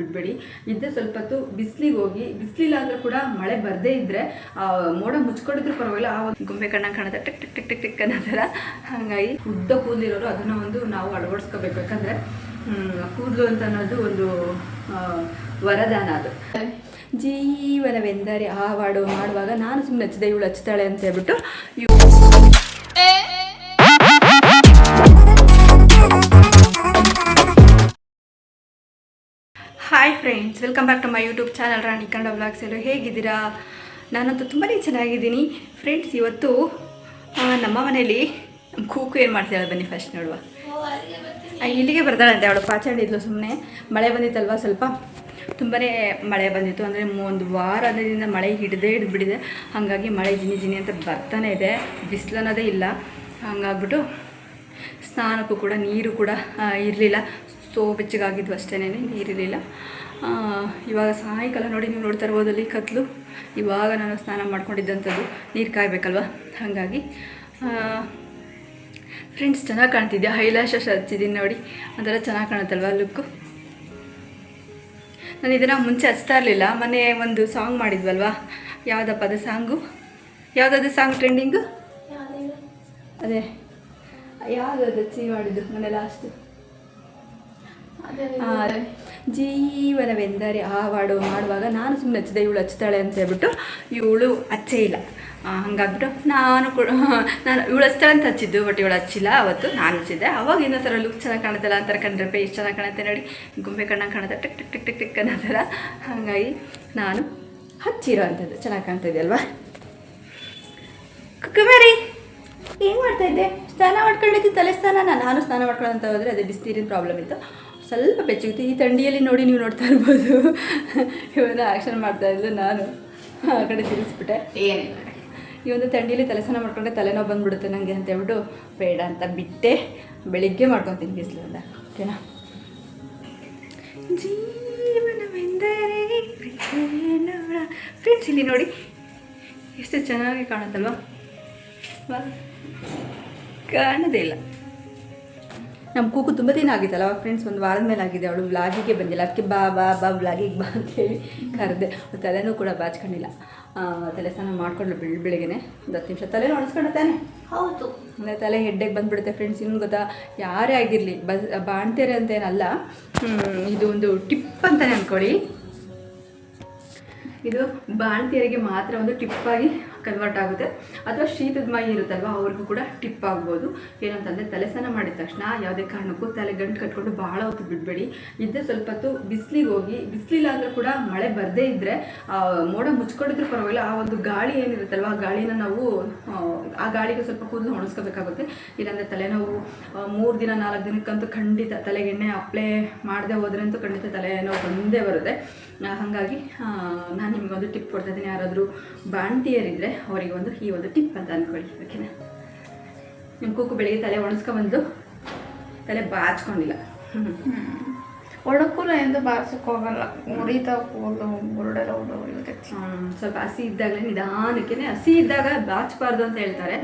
ಬಿಡಬೇಡಿ. ಇದ್ದರೆ ಸ್ವಲ್ಪ ಹೊತ್ತು ಬಿಸಿಲಿಗೆ ಹೋಗಿ, ಬಿಸಿಲಿಲ್ಲ ಅಂದರೂ ಕೂಡ ಮಳೆ ಬರದೇ ಇದ್ದರೆ ಮೋಡ ಮುಚ್ಕೊಂಡಿದ್ರು ಪರವಾಗಿಲ್ಲ, ಆ ಒಂದು ಗೊಂಬೆ ಕಣ್ಣ ಕಾಣುತ್ತೆ, tick tick tick tick tick ಅನ್ನೋ ಥರ. ಹಾಗಾಗಿ ಉದ್ದ ಕೂದಲಿರೋರು ಅದನ್ನು ಒಂದು ನಾವು ಅಳವಡಿಸ್ಕೋಬೇಕು. ಯಾಕಂದರೆ ಕೂದಲು ಅಂತ ಅನ್ನೋದು ಒಂದು ವರದಾನ ಅದು. ಜೀವನವೆಂದರೆ ಆ ವಾಡು ಮಾಡುವಾಗ ನಾನು ಸುಮ್ಮನೆ ಹಚ್ಚಿದೆ, ಇವಳು ಹಚ್ತಾಳೆ ಅಂತ ಹೇಳ್ಬಿಟ್ಟು ಇವ್ hi friends welcome back to my YouTube channel Rani Kannada vlogs ಎಲ್ಲರೂ ಹೇಗಿದ್ದೀರಾ? ನಾನಂತೂ ತುಂಬಾ ಚೆನ್ನಾಗಿದ್ದೀನಿ. ಫ್ರೆಂಡ್ಸ್ ಇವತ್ತು ನಮ್ಮ ಮನೇಲಿ ನಮ್ಮ ಕೂಕು ಏನು ಮಾಡ್ತಾಳೆ ಬನ್ನಿ ಫಸ್ಟ್ ನೋಡುವ. ಇಲ್ಲಿಗೆ ಬರ್ತಾಳಂತೆ ಅವಳು ಪಾಚಾಡಿದ್ಲು ಸುಮ್ಮನೆ ಮಳೆ ಬಂದಿತ್ತಲ್ವ ಸ್ವಲ್ಪ. ತುಂಬಾ ಮಳೆ ಬಂದಿತ್ತು, ಅಂದರೆ ಒಂದು ವಾರ ಅದರಿಂದ ಮಳೆ ಹಿಡದೇ ಹಿಡಿದ್ಬಿಟ್ಟಿದೆ. ಹಾಗಾಗಿ ಮಳೆ ಜಿನಿ ಜಿನಿ ಅಂತ ಬರ್ತಾನೆ ಇದೆ. ಬಿಸಿಲು ಅನ್ನೋದೇ ಇಲ್ಲ. ಹಂಗಾಗ್ಬಿಟ್ಟು ಸ್ನಾನಕ್ಕೂ ಕೂಡ ನೀರು ಕೂಡ ಇರಲಿಲ್ಲ. ಸೋ ಬೆಚ್ಚಗಾಗಿದ್ವು ಅಷ್ಟೇ ನೀರಿರಲಿಲ್ಲ. ಇವಾಗ ಸಾಯಂಕಾಲ ನೋಡಿ ನೀವು ನೋಡ್ತಾ ಇರ್ಬೋದಲ್ಲಿ ಕತ್ಲು. ಇವಾಗ ನಾನು ಸ್ನಾನ ಮಾಡ್ಕೊಂಡಿದ್ದಂಥದ್ದು ನೀರು ಕಾಯಬೇಕಲ್ವ? ಹಾಗಾಗಿ ಫ್ರೆಂಡ್ಸ್ ಚೆನ್ನಾಗಿ ಕಾಣ್ತಿದ್ಯಾ? ಹೈಲಾಶಸ್ ಹಚ್ಚಿದ್ದೀನಿ ನೋಡಿ. ಒಂಥರ ಚೆನ್ನಾಗಿ ಕಾಣುತ್ತಲ್ವ ಲುಕ್ಕು ನಾನು ಇದನ್ನು ಮುಂಚೆ ಹಚ್ತಾ ಇರಲಿಲ್ಲ. ಮೊನ್ನೆ ಒಂದು ಸಾಂಗ್ ಮಾಡಿದ್ವಲ್ವ? ಯಾವುದಪ್ಪ ಅದು ಸಾಂಗು? ಯಾವುದದು ಸಾಂಗ್ ಟ್ರೆಂಡಿಂಗು ಅದೇ ಯಾವುದದು ಚೀ ಮಾಡಿದ್ದು ಮೊನ್ನೆ ಲಾಸ್ಟ್ ಜೀವನವೆಂದರೆ ಆ ಹಾಡು ಮಾಡುವಾಗ ನಾನು ಸುಮ್ಮನೆ ಹಚ್ಚಿದೆ, ಇವಳು ಹಚ್ತಾಳೆ ಅಂತ ಹೇಳ್ಬಿಟ್ಟು ಇವಳು ಹಚ್ಚೇ ಇಲ್ಲ. ಹಂಗಾಗ್ಬಿಟ್ಟು ನಾನು ಕೂಡ, ನಾನು ಇವಳು ಹಚ್ತಾಳೆ ಅಂತ ಹಚ್ಚಿದ್ದು ಬಟ್ ಇವಳು ಹಚ್ಚಿಲ್ಲ. ಅವತ್ತು ನಾನು ಹಚ್ಚಿದ್ದೆ. ಅವಾಗ ಇನ್ನೊಂದು ಥರ ಲುಕ್ ಚೆನ್ನಾಗಿ ಕಾಣುತ್ತಲ್ಲ ಅಂತಾರೆ ಪೇ ಎಷ್ಟು ಚೆನ್ನಾಗಿ ಕಾಣುತ್ತೆ ನೋಡಿ. ಗುಂಬೆ ಕಣ್ಣಂಗೆ ಕಾಣುತ್ತೆ, tick tick tick tick tick ಅನ್ನೋ ಥರ ಹಾಗಾಗಿ ನಾನು ಹಚ್ಚಿರೋ ಅಂಥದ್ದು. ಚೆನ್ನಾಗಿ ಕಾಣ್ತಾಯಿದೆ ಅಲ್ವಾ? ಕುಕ್ಕುಮರಿ ಏನು ಮಾಡ್ತಾ ಇದ್ದೆ? ಸ್ನಾನ ಮಾಡ್ಕೊಂಡಿದ್ದು ತಲೆ ಸ್ನಾನ ನಾನು ಸ್ನಾನ ಮಾಡ್ಕೊಳ್ಳೋ ಅಂತ ಹೋದರೆ ಅದೇ ಬಿಸಿನೀರಿನ ಪ್ರಾಬ್ಲಮ್ ಇತ್ತು. ಸ್ವಲ್ಪ ಬೆಚ್ಚಗುತ್ತೆ. ಈ ತಂಡಿಯಲ್ಲಿ ನೋಡಿ ನೀವು ನೋಡ್ತಾ ಇರ್ಬೋದು. ಇವನ್ನ ಆ್ಯಕ್ಷನ್ ಮಾಡ್ತಾ ಇದ್ಲು ನಾನು. ಆ ಕಡೆ ತಿಳಿಸ್ಬಿಟ್ಟೆ ಏನಿಲ್ಲ ಈ ಒಂದು ಥಂಡಿಯಲ್ಲಿ ತಲೆಸನ ಮಾಡ್ಕೊಂಡ್ರೆ ತಲೆನೋವು ಬಂದ್ಬಿಡುತ್ತೆ ನನಗೆ ಅಂತ ಹೇಳ್ಬಿಟ್ಟು ಬೇಡ ಅಂತ ಬಿಟ್ಟೆ. ಬೆಳಿಗ್ಗೆ ಮಾಡ್ಕೊತೀನಿ ಬಿಸಿಲಿಂದ ಓಕೆನಾ ಜೀವನವೆಂದರೆ ಫ್ರೆಂಡ್ಸ್ ಇಲ್ಲಿ ನೋಡಿ. ಎಷ್ಟು ಚೆನ್ನಾಗಿ ಕಾಣುತ್ತಲ್ವಾ? ಕಾಣೋದೇ ಇಲ್ಲ. ನಮ್ಮ ಕೂಕು ತುಂಬ ದಿನ ಆಗಿತ್ತಲ್ಲ ಫ್ರೆಂಡ್ಸ್ ಒಂದು ವಾರದ ಮೇಲೆ ಆಗಿದೆ ಅವಳು ವ್ಲಾಗಿಗೆ ಬಂದಿಲ್ಲ. ಅದಕ್ಕೆ ಬಾ ಬಾ ಬಾ ವ್ಲಾಗಿಗೆ ಬಾ ಅಂತೇಳಿ ಕರೆದೆ. ತಲೆನೂ ಕೂಡ ಬಾಚ್ಕೊಂಡಿಲ್ಲ. ತಲೆ ಸ್ನಾನ ಮಾಡ್ಕೊಂಡ್ಲು ಬೆಳ ಬೆಳಿಗ್ಗೆನೆ. ಒಂದು ಹತ್ತು ನಿಮಿಷ ತಲೆನೂ ಒಣಸ್ಕೊಂಡು ತಾನೆ. ಹೌದು. ಅಂದರೆ ತಲೆ ಹೆಡ್ಡೆಗೆ ಬಂದ್ಬಿಡುತ್ತೆ ಫ್ರೆಂಡ್ಸ್ ಇನ್ನು ಗೊತ್ತಾ ಯಾರೇ ಆಗಿರಲಿ ಬಸ್ ಬಾಣ್ತೇರೆ ಅಂತೇನಲ್ಲ ಹ್ಮ್, ಇದು ಒಂದು ಟಿಪ್ ಅಂತಲೇ ಅಂದ್ಕೊಳ್ಳಿ ಇದು ಬಾಣ್ತಿಯರಿಗೆ ಮಾತ್ರ ಒಂದು ಟಿಪ್ಪಾಗಿ ಕನ್ವರ್ಟ್ ಆಗುತ್ತೆ. ಅಥವಾ ಶೀತದ ಮೈ ಇರುತ್ತಲ್ವ ಅವ್ರಿಗೂ ಕೂಡ ಟಿಪ್ ಆಗ್ಬೋದು. ಏನಂತಂದರೆ ತಲೆ ಸ್ನಾನ ಮಾಡಿದ ತಕ್ಷಣ ಯಾವುದೇ ಕಾರಣಕ್ಕೂ ತಲೆ ಗಂಟು ಕಟ್ಕೊಂಡು ಭಾಳ ಹೊತ್ತು ಬಿಡಬೇಡಿ. ಇದ್ದೇ ಸ್ವಲ್ಪ ಹೊತ್ತು ಬಿಸಿಲಿಗೆ ಹೋಗಿ ಬಿಸಿಲಿಲ್ಲ ಅಂದರೂ ಕೂಡ ಮಳೆ ಬರದೇ ಇದ್ದರೆ ಮೋಡ ಮುಚ್ಕೊಂಡಿದ್ರು ಪರವಾಗಿಲ್ಲ ಆ ಒಂದು ಗಾಳಿ ಏನಿರುತ್ತಲ್ವ ಆ ಗಾಳಿನ ನಾವು ಆ, ಗಾಳಿಗೆ ಸ್ವಲ್ಪ ಕೂದಲು ಒಣಸ್ಕೋಬೇಕಾಗುತ್ತೆ ಇಲ್ಲಾಂದರೆ ತಲೆನೋವು ಮೂರು ದಿನ ನಾಲ್ಕು ದಿನಕ್ಕಂತೂ ಖಂಡಿತ ತಲೆಗೆ ಎಣ್ಣೆ ಅಪ್ಲೈ ಮಾಡದೆ ಹೋದ್ರಂತೂ ಖಂಡಿತ ತಲೆನೋವು ಬಂದೇ ಬರುತ್ತೆ. ಹಾಗಾಗಿ ನಾನು ನಿಮಗೊಂದು ಟಿಪ್ ಕೊಡ್ತಾ ಇದ್ದೀನಿ. ಯಾರಾದರೂ ಬಾಣ್ತಿಯರಿದ್ದರೆ ಅವರಿಗೆ ಒಂದು, ಈ ಒಂದು ಟಿಪ್ ಅಂತ ಅಂದ್ಕೊಳ್ಳಿ ಓಕೆನಾ ನಿಮ್ಮ ಕೂಕು ಬೆಳಿಗ್ಗೆ ತಲೆ ಒಣಸ್ಕೊಂಬಂದು ತಲೆ ಬಾಚ್ಕೊಂಡಿಲ್ಲ. ಹ್ಞೂ ಒಡಕೂಲ ಎಂದು ಬಾರಿಸಕ್ಕೆ ಹೋಗಲ್ಲ. ಉರಿತಾ ಕೂಲು ಬುರುಡೆಲ್ಲ ಉಳಿತೈತಿ ಸ್ವಲ್ಪ ಹಸಿ ಇದ್ದಾಗಲೇ ನಿಧಾನಕ್ಕೆ ಹಸಿ ಇದ್ದಾಗ ಬಾಚಬಾರ್ದು ಅಂತ ಹೇಳ್ತಾರೆ.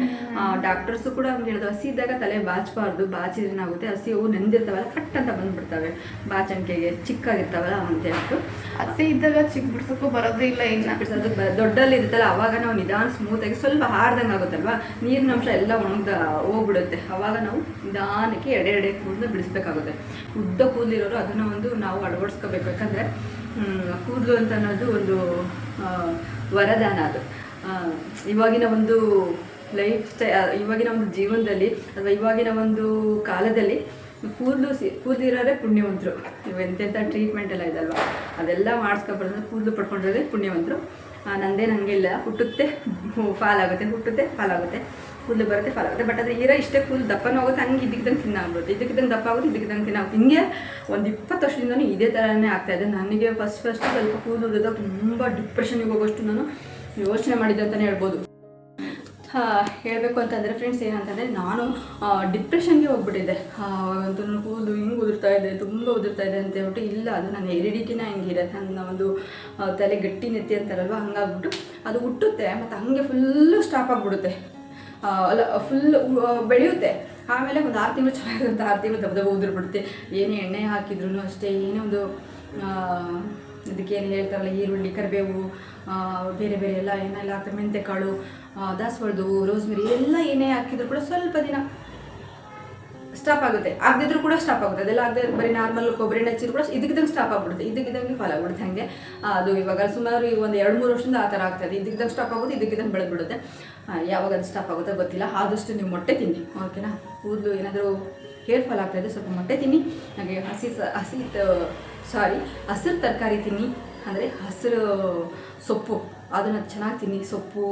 ಡಾಕ್ಟರ್ಸು ಕೂಡ ಹಂಗೆ ಹೇಳೋದು ಹಸಿ ಇದ್ದಾಗ ತಲೆ ಬಾಚಬಾರ್ದು ಬಾಚಿದ್ರೆ ಏನಾಗುತ್ತೆ ಹಸಿ ಹೂವು ನೆಂದಿರ್ತಾವಲ್ಲ ಕಟ್ ಅಂತ ಬಂದ್ಬಿಡ್ತವೆ. ಬಾಚಣಿಕೆಗೆ ಚಿಕ್ಕಾಗಿರ್ತಾವಲ್ಲ ಅಂತ ಹೇಳ್ಬಿಟ್ಟು. ಹಸಿ ಇದ್ದಾಗ ಚಿಕ್ಕ ಬಿಡ್ಸೋಕ್ಕೂ ಬರೋದೇ ಇಲ್ಲ ಇನ್ನ. ಬಿಡ್ಸೋದು ದೊಡ್ಡಲ್ಲಿ ಇರುತ್ತಲ್ಲ ಅವಾಗ ನಾವು ನಿಧಾನ ಸ್ಮೂತಾಗಿ ಸ್ವಲ್ಪ ಹಾರ್ದಂಗೆ ಆಗುತ್ತಲ್ವಾ? ನೀರಿನ ಅಂಶ ಎಲ್ಲ ಒಣಗ್ದ ಹೋಗ್ಬಿಡುತ್ತೆ. ಅವಾಗ ನಾವು ನಿಧಾನಕ್ಕೆ ಎಡೆ ಎಡೆ ಕೂದಲು ಬಿಡಿಸ್ಬೇಕಾಗುತ್ತೆ. ಉದ್ದ ಕೂದಲಿರೋರು ಅದನ್ನು ಒಂದು ನಾವು ಅಳವಡಿಸ್ಕೋಬೇಕು. ಯಾಕಂದರೆ ಕೂದಲು ಅಂತ ಅನ್ನೋದು ಒಂದು ವರದಾನ ಅದು. ಇವಾಗಿನ ಒಂದು ಲೈಫ್ ಸ್ಟೈ ಇವಾಗಿನ ಒಂದು ಜೀವನದಲ್ಲಿ ಅಥವಾ ಇವಾಗಿನ ಒಂದು ಕಾಲದಲ್ಲಿ ಕೂದಲು ಸಿ ಕೂದಲಿರೋರೇ ಪುಣ್ಯವಂತರು. ಇವು ಎಂತೆಂಥ ಟ್ರೀಟ್ಮೆಂಟ್ ಎಲ್ಲ ಇದಲ್ವ? ಅದೆಲ್ಲ ಮಾಡಿಸ್ಕೊಬಾರ್ದು ಕೂದಲು ಪಡ್ಕೊಂಡಿರೋದೇ ಪುಣ್ಯವಂತರು. ನಂದೇನು ಹಂಗಿಲ್ಲ ಹುಟ್ಟುತ್ತೆ. ಫಾಲಾಗುತ್ತೆ ಹುಟ್ಟುತ್ತೆ ಫಾಲಾಗುತ್ತೆ ಕೂದಲು ಬರುತ್ತೆ ಫಾಲಾಗುತ್ತೆ ಬಟ್ ಅದ್ರ ಇರೋ ಇಷ್ಟೇ ಕೂದಲು ದಪ್ಪನೂ ಆಗುತ್ತೆ, ಹಂಗೆ ಇದಕ್ಕಿದ್ದಂಗೆ ತಿನ್ನಾಗ್ಬಿಡುತ್ತೆ ಇದಕ್ಕಿದ್ದಂಗೆ ದಪ್ಪ ಆಗುತ್ತೆ ಇದಕ್ಕಿದ್ದಂಗೆ ತಿನ್ನಾಗುತ್ತೆ ಹಿಂಗೆ ಒಂದು ಇಪ್ಪತ್ತು ವರ್ಷದಿಂದನೂ ಇದೇ ಥರನೇ ಆಗ್ತಾ ಇದೆ. ನನಗೆ ಫಸ್ಟ್ ಫಸ್ಟ್ ಸ್ವಲ್ಪ ಕೂದಲು ತುಂಬ ಡಿಪ್ರೆಷನ್ಗೆ ಹೋಗೋಷ್ಟು ನಾನು ಯೋಚನೆ ಮಾಡಿದ್ದೆ ಅಂತಲೇ ಹೇಳ್ಬೋದು. ಹೇಳಬೇಕು ಅಂತಂದರೆ ಫ್ರೆಂಡ್ಸ್ ಏನಂತಂದರೆ ನಾನು ಡಿಪ್ರೆಷನ್ಗೆ ಹೋಗ್ಬಿಟ್ಟಿದ್ದೆ. ಅಂತೂ ಕೂದಲು ಹಿಂಗೆ ಉದುರ್ತಾ ಇದೆ, ತುಂಬ ಉದುರ್ತಾ ಇದೆ ಅಂತ ಹೇಳ್ಬಿಟ್ಟು, ಇಲ್ಲ, ಅದು ನನ್ನ ಎರಿಡಿಟಿನ ಹಿಂಗಿದೆ. ನನ್ನ ಒಂದು ತಲೆ ಗಟ್ಟಿ ನೆತ್ತಿ ಅಂತಾರಲ್ವ, ಹಂಗಾಗ್ಬಿಟ್ಟು ಅದು ಹುಟ್ಟುತ್ತೆ, ಮತ್ತು ಹಾಗೆ ಫುಲ್ಲು ಸ್ಟಾಪ್ ಆಗಿಬಿಡುತ್ತೆ. ಅಲ್ಲ ಫುಲ್ ಬೆಳೆಯುತ್ತೆ. ಆಮೇಲೆ ಒಂದು ಆರು ತಿಂಗಳು ಚೆನ್ನಾಗಿರುತ್ತೆ, ಆರು ತಿಂಗಳು ದಬ್ಬ ದಬ್ಬ ಉದುರ್ಬಿಡುತ್ತೆ. ಏನೇ ಎಣ್ಣೆ ಹಾಕಿದ್ರು ಅಷ್ಟೇ, ಏನೇ ಒಂದು ಇದಕ್ಕೇನು ಹೇಳ್ತಾರಲ್ಲ, ಈರುಳ್ಳಿ, ಕರಿಬೇವು ಬೇರೆ ಬೇರೆ ಎಲ್ಲ ಏನೆಲ್ಲ ಹಾಕ್ತಾರೆ ಮೆಂತೆಕಾಳು ದಾಸವಾಳದ ದಾಸವಾಳದು ರೋಸ್ಮೆರಿ ಎಲ್ಲ ಏನೇ ಹಾಕಿದ್ರು ಕೂಡ ಸ್ವಲ್ಪ ದಿನ ಸ್ಟಾಪ್ ಆಗುತ್ತೆ. ಆಗದಿದ್ರು ಕೂಡ ಸ್ಟಾಪ್ ಆಗುತ್ತೆ. ಅದೆಲ್ಲ ಆಗದೆ ಬರೀ ನಾರ್ಮಲ್ ಕೊಬ್ಬರಿ ಹಚ್ಚಿದ್ರು ಕೂಡ ಇದಕ್ಕಿದ್ದಂಗೆ ಸ್ಟಾಪ್ ಆಗ್ಬಿಡುತ್ತೆ. ಇದಕ್ಕಿದ್ದಂಗೆ ಫಾಲ್ ಆಗ್ಬಿಡುತ್ತೆ ಹಾಗೆ. ಅದು ಇವಾಗ ಸುಮಾರು ಈ ಒಂದು ಎರಡು ಮೂರು ವರ್ಷದಿಂದ ಆ ಥರ ಆಗ್ತದೆ ಇದಕ್ಕಿದ್ದಂಗೆ ಸ್ಟಾಪ್ ಆಗುತ್ತೆ ಇದಕ್ಕಿದ್ದಂಗೆ ಬೆಳೆದ್ಬಿಡುತ್ತೆ. ಯಾವಾಗ ಅದು ಸ್ಟಾಪ್ ಆಗುತ್ತೋ ಗೊತ್ತಿಲ್ಲ. ಆದಷ್ಟು ನೀವು ಮೊಟ್ಟೆ ತಿನ್ನಿ. ಓಕೆನಾ ಕೂದಲು ಏನಾದರೂ ಹೇರ್ ಫಾಲ್ ಆಗ್ತಾ ಇದೆ, ಸ್ವಲ್ಪ ಮೊಟ್ಟೆ ತಿನ್ನಿ. ಹಾಗೆ ಹಸಿ ಹಸಿ ಸಾರಿ ಹಸಿರು ತರಕಾರಿ ತಿನ್ನಿ. ಅಂದರೆ ಹಸಿರು ಸೊಪ್ಪು. ಅದನ್ನು ಚೆನ್ನಾಗಿ ತಿನ್ನಿ. ಸೊಪ್ಪು,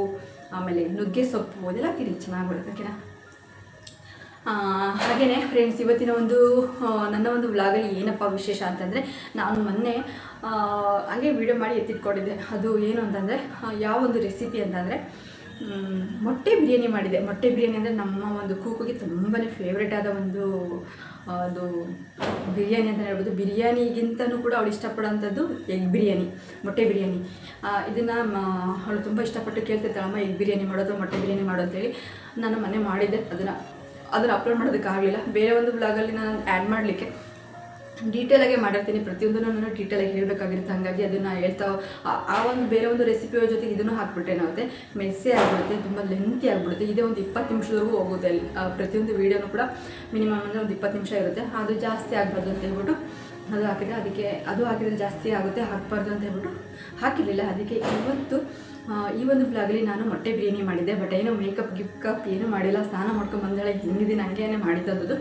ಆಮೇಲೆ ನುಗ್ಗೆ ಸೊಪ್ಪು ಅದೆಲ್ಲ ತಿನ್ನಿ. ಚೆನ್ನಾಗಿ ಬರುತ್ತೆ. ಓಕೆನಾ ಹಾಗೆಯೇ ಫ್ರೆಂಡ್ಸ್ ಇವತ್ತಿನ ಒಂದು ನನ್ನ ಒಂದು ವ್ಲಾಗಲ್ಲಿ ಏನಪ್ಪ ವಿಶೇಷ ಅಂತಂದರೆ, ನಾನು ಮೊನ್ನೆ ಹಾಗೆ ವಿಡಿಯೋ ಮಾಡಿ ಎತ್ತಿಟ್ಕೊಂಡಿದ್ದೆ. ಅದು ಏನು ಅಂತಂದರೆ ಯಾವ ಒಂದು ರೆಸಿಪಿ ಅಂತಂದರೆ ಮೊಟ್ಟೆ ಬಿರಿಯಾನಿ ಮಾಡಿದೆ. ಮೊಟ್ಟೆ ಬಿರಿಯಾನಿ ಅಂದರೆ ನಮ್ಮ ಒಂದು ಕೂಕುಗೆ ತುಂಬಾ ಫೇವ್ರೇಟ್ ಆದ ಒಂದು ಅದು ಬಿರಿಯಾನಿ ಅಂತ ಹೇಳ್ಬೋದು. ಬಿರಿಯಾನಿಗಿಂತನೂ ಕೂಡ ಅವಳು ಇಷ್ಟಪಡೋಂಥದ್ದು ಎಗ್ ಬಿರಿಯಾನಿ, ಮೊಟ್ಟೆ ಬಿರಿಯಾನಿ. ಇದನ್ನು ಅವಳು ತುಂಬ ಇಷ್ಟಪಟ್ಟು ಕೇಳ್ತಿರ್ತಾಳಮ್ಮ ಎಗ್ ಬಿರಿಯಾನಿ ಮಾಡೋದು, ಮೊಟ್ಟೆ ಬಿರಿಯಾನಿ ಮಾಡೋದು ಅಂತೇಳಿ ನಾನು ಮನೆ ಮಾಡಿದ್ದೆ. ಅದನ್ನು ಅದನ್ನು ಅಪ್ಲೋಡ್ ಮಾಡೋದಕ್ಕಾಗಲಿಲ್ಲ ಬೇರೆ ಒಂದು ಬ್ಲಾಗಲ್ಲಿ ನಾನು ಆ್ಯಡ್ ಮಾಡಲಿಕ್ಕೆ ಡೀಟೇಲಾಗೆ ಮಾಡಿರ್ತೀನಿ. ಪ್ರತಿಯೊಂದನ್ನು ನಾನು ಡೀಟೇಲಾಗಿ ಹೇಳಬೇಕಾಗಿರುತ್ತೆ. ಹಾಗಾಗಿ ಅದನ್ನು ಹೇಳ್ತಾ, ಆ- ಒಂದು ಬೇರೆ ಒಂದು ರೆಸಿಪಿಯ ಜೊತೆಗೆ ಇದನ್ನು ಹಾಕ್ಬಿಟ್ಟೇನಾಗುತ್ತೆ ಮೆಸ್ಸೇ ಆಗಿಬಿಡುತ್ತೆ, ತುಂಬ ಲೆಂತಿ ಆಗಿಬಿಡುತ್ತೆ. ಇದೇ ಒಂದು ಇಪ್ಪತ್ತು ನಿಮಿಷದವರೆಗೂ ಹೋಗುತ್ತೆ ಅಲ್ಲಿ. ಪ್ರತಿಯೊಂದು ವೀಡಿಯೋನು ಕೂಡ ಮಿನಿಮಮ್ ಅಂದರೆ ಒಂದು ಇಪ್ಪತ್ತು ನಿಮಿಷ ಇರುತ್ತೆ. ಅದು ಜಾಸ್ತಿ ಆಗಬಾರ್ದು ಅಂತ ಹೇಳ್ಬಿಟ್ಟು ಅದು ಹಾಕಿದೆ ಅದಕ್ಕೆ ಅದು ಹಾಕಿದ್ರೆ ಜಾಸ್ತಿ ಆಗುತ್ತೆ, ಹಾಕಬಾರ್ದು ಅಂತ ಹೇಳ್ಬಿಟ್ಟು ಹಾಕಿರಲಿಲ್ಲ. ಅದಕ್ಕೆ ಇವತ್ತು ಈ ಒಂದು ಬ್ಲಾಗಲ್ಲಿ ನಾನು ಮೊಟ್ಟೆ ಬಿರಿಯಾನಿ ಮಾಡಿದ್ದೆ. ಬಟ್ ಏನೋ ಮೇಕಪ್ ಗಿಫ್ಕಪ್ ಏನೂ ಮಾಡಿಲ್ಲ. ಸ್ನಾನ ಮಾಡ್ಕೊಂಡು ಬಂದಾಳೆ ಹಿಂದಿನ ಹಂಗೇನೆ ಮಾಡಿದ್ದದ್ದು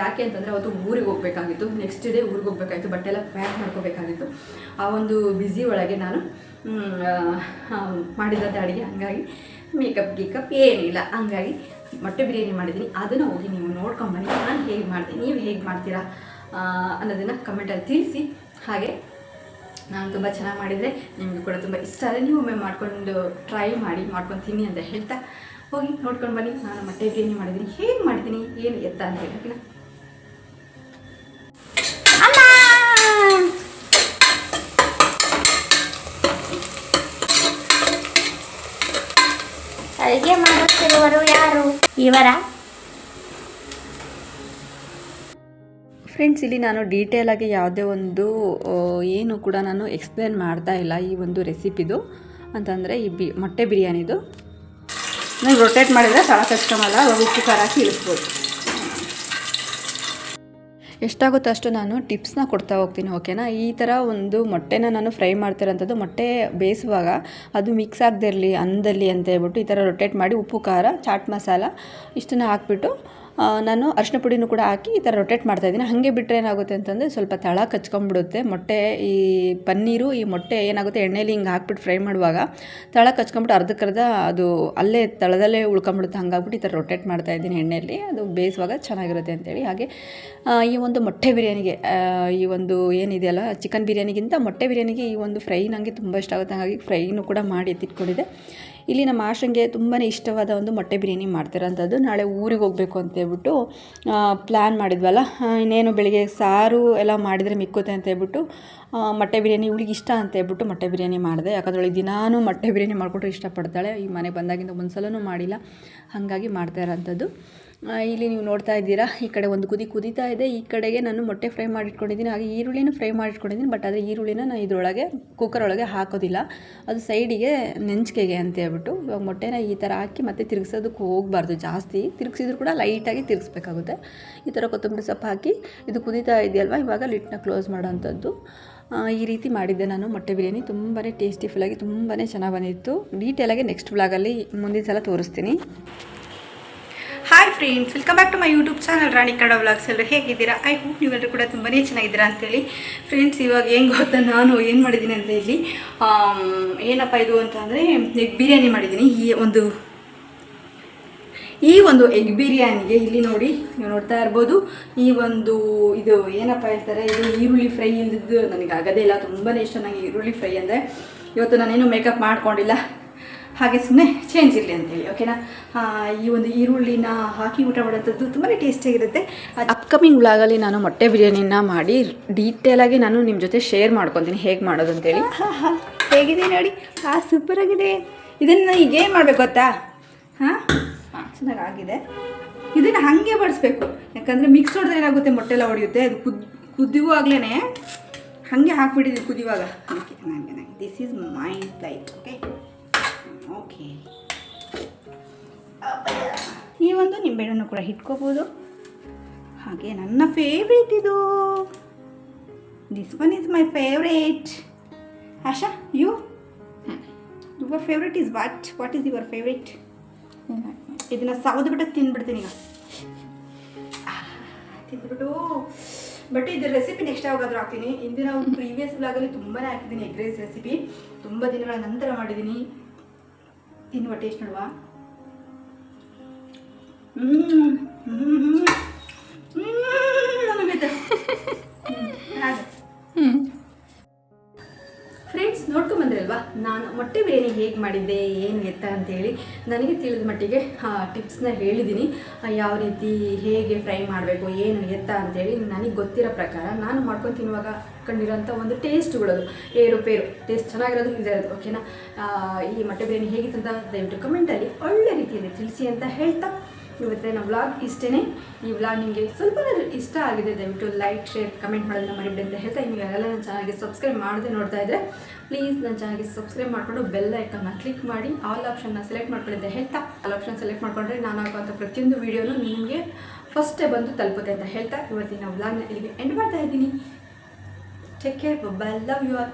ಯಾಕೆ ಅಂತಂದರೆ ಅವತ್ತು ಊರಿಗೆ ಹೋಗಬೇಕಾಗಿತ್ತು. ನೆಕ್ಸ್ಟ್ ಡೇ ಊರಿಗೆ ಹೋಗ್ಬೇಕಾಗಿತ್ತು. ಬಟ್ಟೆ ಎಲ್ಲ ಪ್ಯಾಕ್ ಮಾಡ್ಕೋಬೇಕಾಗಿತ್ತು. ಆ ಒಂದು ಬ್ಯುಸಿ ಒಳಗೆ ನಾನು ಮಾಡಿದ್ದಂಥ ಅಡುಗೆ. ಹಂಗಾಗಿ ಮೇಕಪ್ ಗಿಕಪ್ ಏನಿಲ್ಲ ಹಂಗಾಗಿ ಮೊಟ್ಟೆ ಬಿರಿಯಾನಿ ಮಾಡಿದ್ದೀನಿ. ಅದನ್ನು ಹೋಗಿ ನೀವು ನೋಡ್ಕೊಂಬನ್ನಿ ನಾನು ಹೇಗೆ ಮಾಡ್ತೀನಿ ನೀವು ಹೇಗೆ ಮಾಡ್ತೀರಾ? ಅನ್ನೋದನ್ನು ಕಮೆಂಟಲ್ಲಿ ತಿಳಿಸಿ. ಹಾಗೆ ನಾನು ತುಂಬ ಚೆನ್ನಾಗಿ ಮಾಡಿದರೆ ನಿಮಗೆ ಕೂಡ ತುಂಬ ಇಷ್ಟ ಆದರೆ ನೀವು ಒಮ್ಮೆ ಮಾಡ್ಕೊಂಡು ಟ್ರೈ ಮಾಡಿ ಮಾಡ್ಕೊಂಡು ತಿನ್ನಿ ಅಂತ ಹೇಳ್ತಾ ಹೋಗಿ ನೋಡ್ಕೊಂಡು ಬನ್ನಿ. ನಾನು ಮತ್ತೆ ಬಿರಿಯಾನಿ ಮಾಡಿದ್ದೀನಿ ಹೇಗೆ ಮಾಡ್ತೀನಿ? ಏನು ಎತ್ತ ಅಂತ ಹೇಳಿ ಅಡುಗೆ ಮಾಡುತ್ತಿರುವರು ಯಾರು? ಇವರ ಫ್ರೆಂಡ್ಸ್ ಇಲ್ಲಿ ನಾನು ಡೀಟೇಲಾಗಿ ಯಾವುದೇ ಒಂದು ಏನು ಕೂಡ ನಾನು ಎಕ್ಸ್ಪ್ಲೇನ್ ಮಾಡ್ತಾ ಇಲ್ಲ ಈ ಒಂದು ರೆಸಿಪಿದು ಅಂತಂದರೆ ಈ ಬಿ, ಮೊಟ್ಟೆ ಬಿರಿಯಾನಿದು. ನೀವು ರೊಟೇಟ್ ಮಾಡಿದರೆ ಸಹ ಕಷ್ಟಮಲ್ಲ ಅವಾಗ ಉಪ್ಪು, ಖಾರ ಹಾಕಿ ಇಳಿಸ್ಬೋದು. ಎಷ್ಟಾಗುತ್ತೋ ಅಷ್ಟು ನಾನು ಟಿಪ್ಸ್ನ ಕೊಡ್ತಾ ಹೋಗ್ತೀನಿ ಓಕೆನಾ ಈ ಥರ ಒಂದು ಮೊಟ್ಟೆನ ನಾನು ಫ್ರೈ ಮಾಡ್ತಿರೋಂಥದ್ದು, ಮೊಟ್ಟೆ ಬೇಯಿಸುವಾಗ ಅದು ಮಿಕ್ಸ್ ಆಗದೇ ಇರಲಿ ಅನ್ನದಲ್ಲಿ ಅಂತ ಹೇಳ್ಬಿಟ್ಟು ಈ ಥರ ರೊಟೇಟ್ ಮಾಡಿ ಉಪ್ಪು, ಖಾರ, ಚಾಟ್ ಮಸಾಲ ಇಷ್ಟನ್ನು ಹಾಕ್ಬಿಟ್ಟು ನಾನು ಅರಿಶಿನ ಪುಡಿನೂ ಕೂಡ ಹಾಕಿ ಈ ಥರ ರೊಟೇಟ್ ಮಾಡ್ತಾಯಿದ್ದೀನಿ ಹಾಗೆ ಬಿಟ್ಟರೆ ಏನಾಗುತ್ತೆ ಅಂತಂದರೆ ಸ್ವಲ್ಪ ತಳ ಕಚ್ಕೊಂಡ್ಬಿಡುತ್ತೆ ಮೊಟ್ಟೆ ಈ ಪನ್ನೀರು, ಈ ಮೊಟ್ಟೆ ಏನಾಗುತ್ತೆ, ಎಣ್ಣೆಲಿ ಹಿಂಗೆ ಹಾಕ್ಬಿಟ್ಟು ಫ್ರೈ ಮಾಡುವಾಗ ತಳ ಕಚ್ಕೊಂಬಿಟ್ಟು ಅರ್ಧಕ್ಕರ್ಧ ಅದು ಅಲ್ಲೇ ತಳದಲ್ಲೇ ಉಳ್ಕೊಂಬಿಡುತ್ತೆ. ಹಂಗಾಗ್ಬಿಟ್ಟು ಈ ಥರ ರೊಟೇಟ್ ಮಾಡ್ತಾಯಿದ್ದೀನಿ ಎಣ್ಣೆಯಲ್ಲಿ ಅದು ಬೇಯಿಸುವಾಗ ಚೆನ್ನಾಗಿರುತ್ತೆ ಅಂತೇಳಿ. ಹಾಗೆ ಈ ಒಂದು ಮೊಟ್ಟೆ ಬಿರಿಯಾನಿಗೆ ಈ ಒಂದು ಏನಿದೆಯಲ್ಲ, ಚಿಕನ್ ಬಿರಿಯಾನಿಗಿಂತ ಮೊಟ್ಟೆ ಬಿರಿಯಾನಿಗೆ ಈ ಒಂದು ಫ್ರೈ ನನಗೆ ತುಂಬ ಇಷ್ಟ ಆಗುತ್ತೆ. ಹಾಗಾಗಿ ಫ್ರೈನೂ ಕೂಡ ಮಾಡಿ ಎತ್ತಿಟ್ಕೊಂಡಿದ್ದೆ. ಇಲ್ಲಿ ನಮ್ಮ ಆಶಂಗೆ ತುಂಬಾ ಇಷ್ಟವಾದ ಒಂದು ಮೊಟ್ಟೆ ಬಿರಿಯಾನಿ ಮಾಡ್ತಿರೋಂಥದ್ದು. ನಾಳೆ ಊರಿಗೆ ಹೋಗಬೇಕು ಅಂತ ಹೇಳ್ಬಿಟ್ಟು ಪ್ಲ್ಯಾನ್ ಮಾಡಿದ್ವಲ್ಲ ಇನ್ನೇನು ಬೆಳಿಗ್ಗೆ ಸಾರು ಎಲ್ಲ ಮಾಡಿದರೆ ಮಿಕ್ಕುತ್ತೆ ಅಂತ ಹೇಳ್ಬಿಟ್ಟು ಮೊಟ್ಟೆ ಬಿರಿಯಾನಿ ಇವಳಿಗೆ ಇಷ್ಟ ಅಂತ ಹೇಳ್ಬಿಟ್ಟು ಮೊಟ್ಟೆ ಬಿರಿಯಾನಿ ಮಾಡಿದೆ. ಯಾಕಂದ್ರೆ ಅವಳಿಗೆ ದಿನಾನೂ ಮೊಟ್ಟೆ ಬಿರಿಯಾನಿ ಮಾಡಿಕೊಟ್ರೆ ಇಷ್ಟಪಡ್ತಾಳೆ. ಈ ಮನೆ ಬಂದಾಗಿಂದ ಒಂದು ಸಲನೂ ಮಾಡಿಲ್ಲ. ಹಾಗಾಗಿ ಮಾಡ್ತಾ ಇರೋಂಥದ್ದು. ಇಲ್ಲಿ ನೀವು ನೋಡ್ತಾ ಇದ್ದೀರಾ, ಈ ಕಡೆ ಒಂದು ಕುದಿ ಕುದಿತಾ ಇದೆ. ಈ ಕಡೆಗೆ ನಾನು ಮೊಟ್ಟೆ ಫ್ರೈ ಮಾಡಿಟ್ಕೊಂಡಿದ್ದೀನಿ. ಹಾಗೆ ಈರುಳ್ಳಿನ ಫ್ರೈ ಮಾಡಿಟ್ಕೊಂಡಿದ್ದೀನಿ, ಬಟ್ ಆದರೆ ಈರುಳ್ಳಿನ ನಾನು ಇದರೊಳಗೆ ಕುಕ್ಕರ್ ಒಳಗೆ ಹಾಕೋದಿಲ್ಲ. ಅದು ಸೈಡಿಗೆ ನೆಂಚಿಕೆಗೆ ಅಂತ ಹೇಳ್ಬಿಟ್ಟು, ಇವಾಗ ಮೊಟ್ಟೆನ ಈ ಥರ ಹಾಕಿ ಮತ್ತೆ ತಿರುಗಿಸೋದಕ್ಕೆ ಹೋಗಬಾರ್ದು ಜಾಸ್ತಿ. ತಿರುಗಿಸಿದ್ರು ಕೂಡ ಲೈಟಾಗಿ ತಿರುಗಿಸ್ಬೇಕಾಗುತ್ತೆ. ಈ ಥರ ಕೊತ್ತಂಬರಿ ಸೊಪ್ಪು ಹಾಕಿ, ಇದು ಕುದೀತಾ ಇದೆಯಲ್ವ? ಇವಾಗ ಲಿಟ್ನ ಕ್ಲೋಸ್ ಮಾಡೋವಂಥದ್ದು ಈ ರೀತಿ ಮಾಡಿದ್ದೆ ನಾನು ಮೊಟ್ಟೆ ಬಿರಿಯಾನಿ. ತುಂಬಾ ಟೇಸ್ಟಿಫುಲ್ಲಾಗಿ ತುಂಬಾ ಚೆನ್ನಾಗಿ ಬಂದಿತ್ತು. ಡೀಟೇಲಾಗಿ ನೆಕ್ಸ್ಟ್ ವ್ಲಾಗಲ್ಲಿ ಮುಂದಿನ ಸಲ ತೋರಿಸ್ತೀನಿ. Hi friends welcome back to my YouTube channel Rani Kannada vlogs ಎಲ್ಲರೂ ಹೇಗಿದ್ದೀರಾ? ಐ ಹೋಪ್ ನೀವೆಲ್ಲರೂ ಕೂಡ ತುಂಬಾ ಚೆನ್ನಾಗಿದ್ದೀರಾ ಅಂತೇಳಿ. ಫ್ರೆಂಡ್ಸ್ ಇವಾಗ ಏನು ಗೊತ್ತಾ? ನಾನು ಏನು ಮಾಡಿದ್ದೀನಿ ಅಂತ ಇಲ್ಲಿ ಏನಪ್ಪ ಇದು ಅಂತ ಅಂದರೆ ಎಗ್ ಬಿರಿಯಾನಿ ಮಾಡಿದ್ದೀನಿ. ಈ ಒಂದು ಈ ಒಂದು ಎಗ್ ಬಿರಿಯಾನಿಗೆ ಇಲ್ಲಿ ನೋಡಿ, ನೀವು ನೋಡ್ತಾ ಇರ್ಬೋದು. ಈ ಒಂದು, ಇದು ಏನಪ್ಪ ಹೇಳ್ತಾರೆ? ಇದು ಈರುಳ್ಳಿ ಫ್ರೈ ಇಲ್ದಿದ್ದು ನನಗೆ ಆಗೋದೇ ಇಲ್ಲ. ತುಂಬಾ ಇಷ್ಟ ನನಗೆ ಈರುಳ್ಳಿ ಫ್ರೈ ಅಂದರೆ. ಇವತ್ತು ನಾನೇನು ಮೇಕಪ್ ಮಾಡ್ಕೊಂಡಿಲ್ಲ. ಹಾಗೆ ಸುಮ್ಮನೆ ಚೇಂಜ್ ಇರಲಿ ಅಂತೇಳಿ ಓಕೆನಾ ಆ, ಈ ಒಂದು ಈರುಳ್ಳಿನ ಹಾಕಿ ಊಟ ಮಾಡೋಂಥದ್ದು ತುಂಬಾ ಟೇಸ್ಟಿಯಾಗಿರುತ್ತೆ ಅಪ್ಕಮಿಂಗ್ ಬ್ಲಾಗಲ್ಲಿ ನಾನು ಮೊಟ್ಟೆ ಬಿರಿಯಾನಿನ ಮಾಡಿ ಡೀಟೇಲಾಗಿ ನಾನು ನಿಮ್ಮ ಜೊತೆ ಶೇರ್ ಮಾಡ್ಕೊತೀನಿ ಹೇಗೆ ಮಾಡೋದು ಅಂತೇಳಿ. ಹೇಗಿದೆ ನೋಡಿ? ಹಾಂ ಸೂಪರಾಗಿದೆ ಇದನ್ನು ಈಗ ಏನು ಮಾಡಬೇಕು ಗೊತ್ತಾ? ಹಾಂ? ಚೆನ್ನಾಗಿ ಆಗಿದೆ. ಇದನ್ನು ಹಾಗೆ ಬಡಿಸ್ಬೇಕು ಯಾಕಂದರೆ ಮಿಕ್ಸ್ ಹೊಡೆದ್ರೆ ಏನಾಗುತ್ತೆ ಮೊಟ್ಟೆ ಎಲ್ಲ ಹೊಡೆಯುತ್ತೆ ಅದು ಕುದ್ ಕುದಿಯುವಾಗಲೇ ಹಾಗೆ ಹಾಕ್ಬಿಟ್ಟಿದ್ದೀನಿ ಕುದಿವಾಗ. ಓಕೆ ನನಗೆ ನನಗೆ this is my flight okay okay. ಈ ಒಂದು ನಿಂಬೆಹಣ್ಣು ಕೂಡ ಇಟ್ಕೋಬೋದು ಹಾಗೆ ನನ್ನ ಫೇವ್ರೇಟ್ ಇದು. This one is my favourite Asha you your favourite is what what is your favourite ಇದನ್ನು ಸೌದು ಬಿಟ್ಟು ತಿಂದ್ಬಿಡ್ತೀನಿ ಈಗ. ತಿಂದ್ಬಿಟ್ಟು ಬಟ್ ಇದು ರೆಸಿಪಿ ನೆಕ್ಸ್ಟ್ ಯಾವಾಗಾದ್ರೂ ಹಾಕ್ತೀನಿ. ಇಂದಿನ ಒಂದು ಪ್ರೀವಿಯಸ್ ಬ್ಲಾಗಲ್ಲಿ ತುಂಬಾ ಹಾಕಿದ್ದೀನಿ ಎಗ್ ರೈಸ್ ರೆಸಿಪಿ ತುಂಬ ದಿನಗಳ ನಂತರ ಮಾಡಿದ್ದೀನಿ. ತಿನ್ನುವ ಟೇಸ್ಟ್ ನೋಡುವ ಹ್ಞೂ ನೋಡ್ಕೊಂಡ್ ಬಂದ್ರಲ್ವಾ? ನಾನು ಮೊಟ್ಟೆ ಬಿರಿಯಾನಿ ಹೇಗೆ ಮಾಡಿದ್ದೆ, ಏನು ಎತ್ತ ಅಂತೇಳಿ ನನಗೆ ತಿಳಿದ ಮಟ್ಟಿಗೆ ಟಿಪ್ಸ್ನ ಹೇಳಿದ್ದೀನಿ ಯಾವ ರೀತಿ ಹೇಗೆ ಫ್ರೈ ಮಾಡಬೇಕು, ಏನು ಎತ್ತ ಅಂತೇಳಿ ನನಗೆ ಗೊತ್ತಿರೋ ಪ್ರಕಾರ ನಾನು ಮಾಡ್ಕೊಂಡು ತಿನ್ನುವಾಗ ಕಂಡಿರೋಂಥ ಒಂದು ಟೇಸ್ಟ್ಗಳದು ಏರುಪೇರು ಟೇಸ್ಟ್ ಚೆನ್ನಾಗಿರೋದು ಇದೆ ಅದು ಓಕೆನಾ ಈ ಮೊಟ್ಟೆ ಬಿರಿಯಾನಿ ಹೇಗಿತ್ತು ಅಂತ ದಯವಿಟ್ಟು ಕಮೆಂಟಲ್ಲಿ ಒಳ್ಳೆ ರೀತಿಯಲ್ಲಿ ತಿಳಿಸಿ ಅಂತ ಹೇಳ್ತಾ ಇವತ್ತಿನ ವ್ಲಾಗ್ ಇಷ್ಟೇ ಈ ವ್ಲಾಗ್ ನಿಮಗೆ ಸ್ವಲ್ಪ ಇಷ್ಟ ಆಗಿದೆ, ದಯವಿಟ್ಟು ಲೈಕ್ ಶೇರ್ ಕಮೆಂಟ್ ಮಾಡೋದನ್ನ ಮರಿಬೇಡಿ ಅಂತ ಹೇಳ್ತಾ ನೀವು ಯಾರೆಲ್ಲ ನನ್ನ ಚಾನಲ್ಗೆ ಸಬ್ಸ್ಕ್ರೈಬ್ ಮಾಡದೆ ನೋಡ್ತಾ ಇದ್ದರೆ ಪ್ಲೀಸ್ ನನ್ನ ಚಾನಲ್ಗೆ ಸಬ್ಸ್ಕ್ರೈಬ್ ಮಾಡಿಕೊಂಡು ಬೆಲ್ ಐಕನ್ನ ಕ್ಲಿಕ್ ಮಾಡಿ. ಆಲ್ ಆಪ್ಷನ್ನ ಸೆಲೆಕ್ಟ್ ಮಾಡ್ಕೊಳ್ಳಿ ಅಂತ ಹೇಳ್ತಾ. ಆಲ್ ಆಪ್ಷನ್ ಸೆಲೆಕ್ಟ್ ಮಾಡಿಕೊಂಡ್ರೆ ನಾನು ಹಾಕುವಂಥ ಪ್ರತಿಯೊಂದು ವೀಡಿಯೋನು ನಿಮಗೆ ಫಸ್ಟೇ ಬಂದು ತಲುಪುತ್ತೆ ಅಂತ ಹೇಳ್ತಾ ಇವತ್ತಿನ ವ್ಲಾಗ್ನ ಇಲ್ಲಿಗೆ ಎಂಡ್ ಮಾಡ್ತಾ ಇದ್ದೀನಿ. Take care love you R